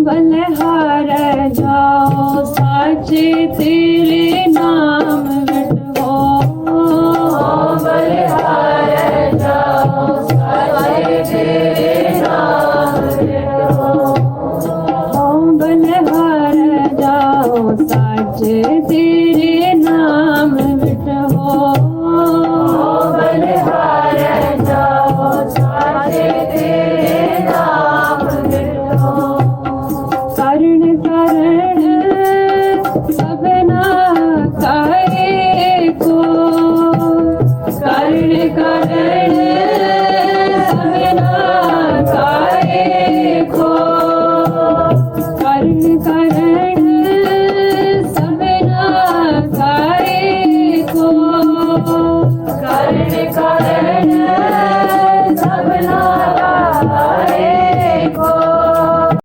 ਬਲਹਾਰ ਜਾਓ ਸਾਚੇ ਤੇਰੇ ਨਾਮ ਮਿਟਵੋ ਬਲਹਾਰ ਜਾਓ ਬਲਹਾਰ ਜਾਓ ਸਾਚੇ ਤੇਰੇ சமயனா